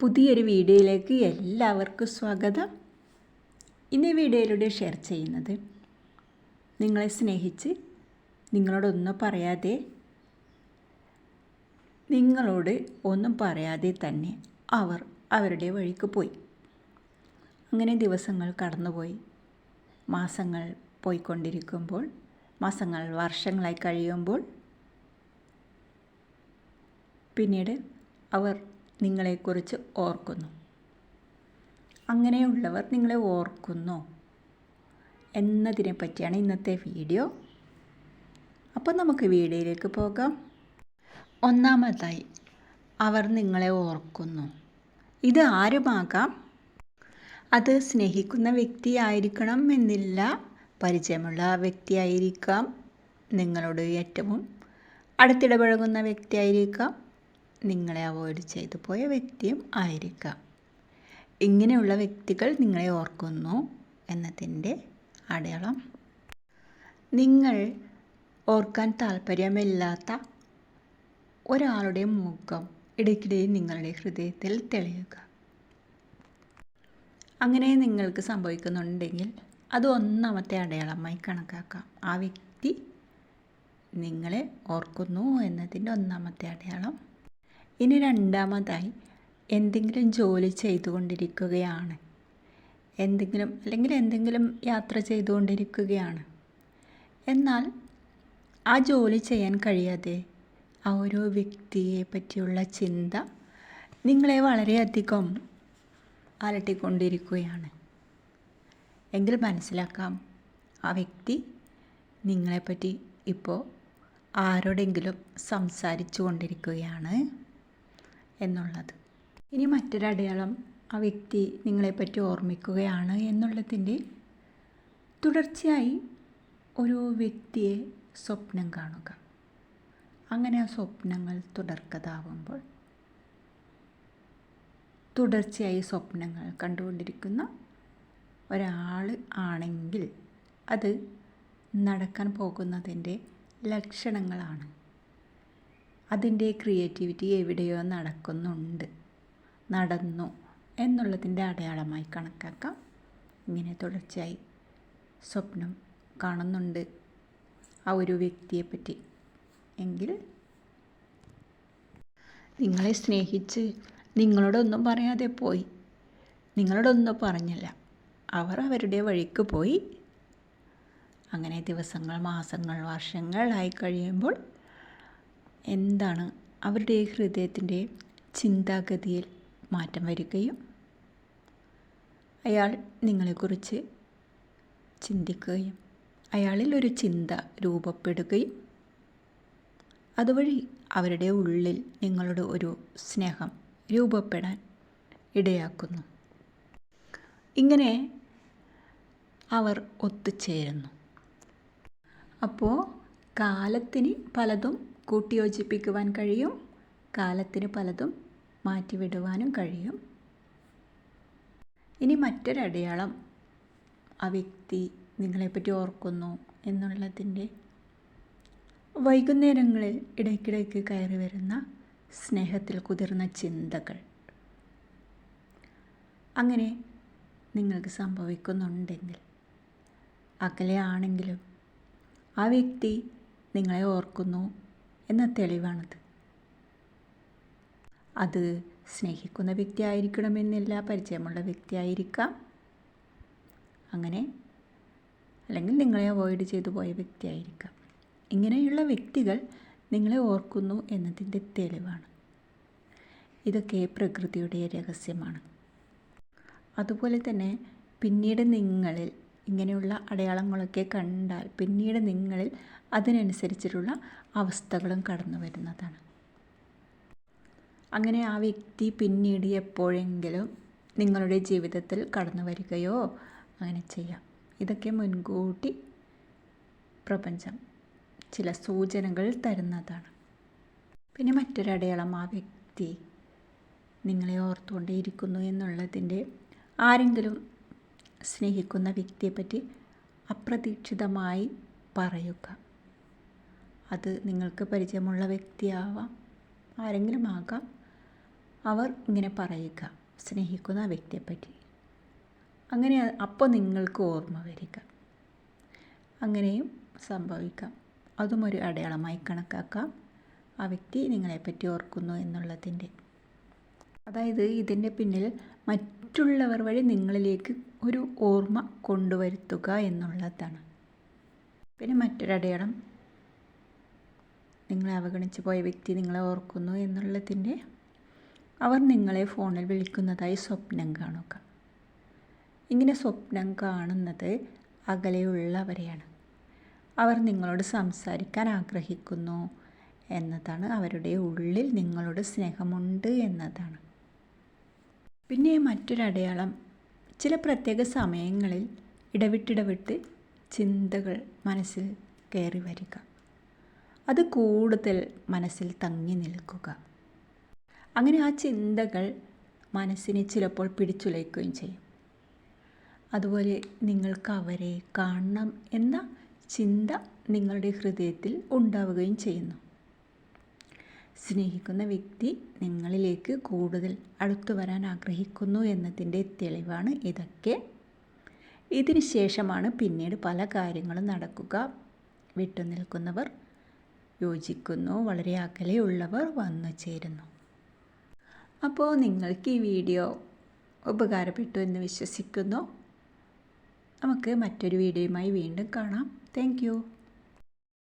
പുതിയൊരു വീഡിയോയിലേക്ക് എല്ലാവർക്കും സ്വാഗതം. ഇന്ന് വീഡിയോയിലൂടെ ഷെയർ ചെയ്യുന്നത് നിങ്ങളെ സ്നേഹിച്ച് നിങ്ങളോടൊന്നും പറയാതെ നിങ്ങളോട് ഒന്നും പറയാതെ തന്നെ അവർ അവരുടെ വഴിക്ക് പോയി. അങ്ങനെ ദിവസങ്ങൾ കടന്നുപോയി. മാസങ്ങൾ പോയിക്കൊണ്ടിരിക്കുമ്പോൾ മാസങ്ങൾ വർഷങ്ങളായി കഴിയുമ്പോൾ പിന്നീട് അവർ നിങ്ങളെക്കുറിച്ച് ഓർക്കുന്നു. അങ്ങനെയുള്ളവർ നിങ്ങളെ ഓർക്കുന്നു എന്നതിനെ പറ്റിയാണ് ഇന്നത്തെ വീഡിയോ. അപ്പോൾ നമുക്ക് വീഡിയോയിലേക്ക് പോകാം. ഒന്നാമതായി അവർ നിങ്ങളെ ഓർക്കുന്നു. ഇത് ആരുമാകാം? അത് സ്നേഹിക്കുന്ന വ്യക്തിയായിരിക്കണം എന്നില്ല പരിചയമുള്ള വ്യക്തിയായിരിക്കാം നിങ്ങളോട് ഏറ്റവും അടുത്തിടപഴകുന്ന വ്യക്തിയായിരിക്കാം നിങ്ങളെ അവോയ്ഡ് ചെയ്തു പോയ വ്യക്തിയും ആയിരിക്കാം. ഇങ്ങനെയുള്ള വ്യക്തികൾ നിങ്ങളെ ഓർക്കുന്നു എന്നതിന്റെ അടയാളം. നിങ്ങൾ ഓർക്കാൻ താല്പര്യമില്ലാത്ത ഒരാളുടെ മുഖം ഇടയ്ക്കിടെ നിങ്ങളുടെ ഹൃദയത്തിൽ തെളിയുക. അങ്ങനെ നിങ്ങൾക്ക് സംഭവിക്കുന്നുണ്ടെങ്കിൽ അത് ഒന്നാമത്തെ അടയാളമായി കണക്കാക്കാം. ആ വ്യക്തി നിങ്ങളെ ഓർക്കുന്നു എന്നതിന്റെ ഒന്നാമത്തെ അടയാളം ഇനി രണ്ടാമതായി എന്തെങ്കിലും ജോലി ചെയ്തുകൊണ്ടിരിക്കുകയാണ്. എന്തെങ്കിലും അല്ലെങ്കിൽ എന്തെങ്കിലും യാത്ര ചെയ്തുകൊണ്ടിരിക്കുകയാണ്. എന്നാൽ ആ ജോലി ചെയ്യാൻ കഴിയാതെ ആ ഓരോ വ്യക്തിയെ പറ്റിയുള്ള ചിന്ത നിങ്ങളെ വളരെയധികം അലട്ടിക്കൊണ്ടിരിക്കുകയാണ്. എങ്കിൽ മനസ്സിലാക്കാം ആ വ്യക്തി നിങ്ങളെപ്പറ്റി ഇപ്പോൾ ആരോടെങ്കിലും സംസാരിച്ചു കൊണ്ടിരിക്കുകയാണ് എന്നുള്ളത്. ഇനി മറ്റൊരടയാളം ആ വ്യക്തി നിങ്ങളെപ്പറ്റി ഓർമ്മിക്കുകയാണ് എന്നുള്ളതിന്റെ തുടർച്ചയായി ഒരു വ്യക്തിയെ സ്വപ്നം കാണുക. അങ്ങനെ ആ സ്വപ്നങ്ങൾ തുടർക്കഥാവുമ്പോൾ തുടർച്ചയായി സ്വപ്നങ്ങൾ കണ്ടുകൊണ്ടിരിക്കുന്ന ഒരാൾ ആണെങ്കിൽ അത് നടക്കാൻ പോകുന്നതിന്റെ ലക്ഷണങ്ങളാണ്. അതിന്റെ ക്രിയേറ്റിവിറ്റി എവിടെയോ നടക്കുന്നുണ്ട്. നടന്നു എന്നുള്ളതിന്റെ അടയാളമായി കണക്കാക്കാം. ഇങ്ങനെ തുടർച്ചയായി സ്വപ്നം കാണുന്നുണ്ട് ആ ഒരു വ്യക്തിയെപ്പറ്റി. എങ്കിൽ നിങ്ങളെ സ്നേഹിച്ച് നിങ്ങളോടൊന്നും പറയാതെ പോയി. നിങ്ങളോടൊന്നും പറഞ്ഞില്ല. അവർ അവരുടെ വഴിക്ക് പോയി. അങ്ങനെ ദിവസങ്ങൾ മാസങ്ങൾ വർഷങ്ങളായി കഴിയുമ്പോൾ എന്താണ് അവരുടെ ഹൃദയത്തിന്റെ ചിന്താഗതിയിൽ മാറ്റം വരികയും അയാൾ നിങ്ങളെക്കുറിച്ച് ചിന്തിക്കുകയും അയാളിൽ ഒരു ചിന്ത രൂപപ്പെടുകയും അതുവഴി അവരുടെ ഉള്ളിൽ നിങ്ങളുടെ ഒരു സ്നേഹം രൂപപ്പെടാൻ ഇടയാക്കുന്നു. ഇങ്ങനെ അവർ ഒത്തുചേരുന്നു. അപ്പോൾ കാലത്തിന് പലതും കൂട്ടിയോജിപ്പിക്കുവാൻ കഴിയും. കാലത്തിന് പലതും മാറ്റിവിടുവാനും കഴിയും. ഇനി മറ്റൊരടയാളം. ആ വ്യക്തി നിങ്ങളെപ്പറ്റി ഓർക്കുന്നു എന്നുള്ളതിന്റെ വൈകുന്നേരങ്ങളിൽ ഇടയ്ക്കിടയ്ക്ക് കയറി വരുന്ന സ്നേഹത്തിൽ കുതിർന്ന ചിന്തകൾ. അങ്ങനെ നിങ്ങൾക്ക് സംഭവിക്കുന്നുണ്ടെങ്കിൽ അകലെയാണെങ്കിലും ആ വ്യക്തി നിങ്ങളെ ഓർക്കുന്നു എന്ന തെളിവാണത്. അത് സ്നേഹിക്കുന്ന വ്യക്തി ആയിരിക്കണമെന്നില്ല പരിചയമുള്ള വ്യക്തിയായിരിക്കാം. അങ്ങനെ അല്ലെങ്കിൽ നിങ്ങളെ അവോയ്ഡ് ചെയ്തു പോയ വ്യക്തിയായിരിക്കാം. ഇങ്ങനെയുള്ള വ്യക്തികൾ നിങ്ങളെ ഓർക്കുന്നു എന്നതിന്റെ തെളിവാണ്. ഇതൊക്കെ പ്രകൃതിയുടെ രഹസ്യമാണ്. അതുപോലെ തന്നെ പിന്നീട് നിങ്ങളിൽ ഇങ്ങനെയുള്ള അടയാളങ്ങളൊക്കെ കണ്ടാൽ പിന്നീട് നിങ്ങളിൽ അതിനനുസരിച്ചിട്ടുള്ള അവസ്ഥകളും കടന്നു വരുന്നതാണ്. അങ്ങനെ ആ വ്യക്തി പിന്നീട് എപ്പോഴെങ്കിലും നിങ്ങളുടെ ജീവിതത്തിൽ കടന്നു വരികയോ അങ്ങനെ ചെയ്യാം. ഇതൊക്കെ മുൻകൂട്ടി പ്രപഞ്ചം ചില സൂചനകൾ തരുന്നതാണ്. പിന്നെ മറ്റൊരടയാളം ആ വ്യക്തി നിങ്ങളെ ഓർത്തുകൊണ്ടേയിരിക്കുന്നു എന്നുള്ളതിന്റെ ആരെങ്കിലും സ്നേഹിക്കുന്ന വ്യക്തിയെപ്പറ്റി അപ്രതീക്ഷിതമായി പറയുക. അത് നിങ്ങൾക്ക് പരിചയമുള്ള വ്യക്തിയാവാം ആരെങ്കിലും ആകാം അവർ ഇങ്ങനെ പറയുക സ്നേഹിക്കുന്ന വ്യക്തിയെപ്പറ്റി. അങ്ങനെ അപ്പോൾ നിങ്ങൾക്ക് ഓർമ്മ വരിക. അങ്ങനെയും സംഭവിക്കാം. അതും ഒരു അടയാളമായി കണക്കാക്കാം. ആ വ്യക്തി നിങ്ങളെപ്പറ്റി ഓർക്കുന്നു എന്നുള്ളതിന്റെ അതായത് ഇതിന്റെ പിന്നിൽ മറ്റുള്ളവർ വഴി നിങ്ങളിലേക്ക് ഒരു ഓർമ്മ കൊണ്ടുവരുത്തുക എന്നുള്ളതാണ്. പിന്നെ മറ്റൊരടയാളം നിങ്ങളെ അവഗണിച്ച് പോയ വ്യക്തി നിങ്ങളെ ഓർക്കുന്നു എന്നുള്ളതിന്റെ അവർ നിങ്ങളെ ഫോണിൽ വിളിക്കുന്നതായി സ്വപ്നം കാണുക. ഇങ്ങനെ സ്വപ്നം കാണുന്നത് അകലെയുള്ളവരെയാണ്. അവർ നിങ്ങളോട് സംസാരിക്കാൻ ആഗ്രഹിക്കുന്നു എന്നതാണ് അവരുടെ ഉള്ളിൽ നിങ്ങളോട് സ്നേഹമുണ്ട് എന്നതാണ്. പിന്നെ മറ്റൊരടയാളം. ചില പ്രത്യേക സമയങ്ങളിൽ ഇടവിട്ടിടവിട്ട് ചിന്തകൾ മനസ്സിൽ കയറി വരിക. അത് കൂടുതൽ മനസ്സിൽ തങ്ങി നിൽക്കുക. അങ്ങനെ ആ ചിന്തകൾ മനസ്സിനെ ചിലപ്പോൾ പിടിച്ചുലയ്ക്കുകയും ചെയ്യും. അതുപോലെ നിങ്ങൾക്ക് അവരെ കാണണം എന്ന ചിന്ത നിങ്ങളുടെ ഹൃദയത്തിൽ ഉണ്ടാവുകയും ചെയ്യുന്നു. സ്നേഹിക്കുന്ന വ്യക്തി നിങ്ങളിലേക്ക് കൂടുതൽ അടുത്തു വരാൻ ആഗ്രഹിക്കുന്നു എന്നതിന്റെ തെളിവാണ് ഇതൊക്കെ. ഇതിന് ശേഷമാണ് പിന്നീട് പല കാര്യങ്ങളും നടക്കുക. വിട്ടുനിൽക്കുന്നവർ യോജിക്കുന്നു വളരെ അകലെയുള്ളവർ വന്നു ചേരുന്നു. അപ്പോൾ നിങ്ങൾക്ക് ഈ വീഡിയോ ഉപകാരപ്പെട്ടു എന്ന് വിശ്വസിക്കുന്നു. നമുക്ക് മറ്റൊരു വീഡിയോയുമായി വീണ്ടും കാണാം. താങ്ക്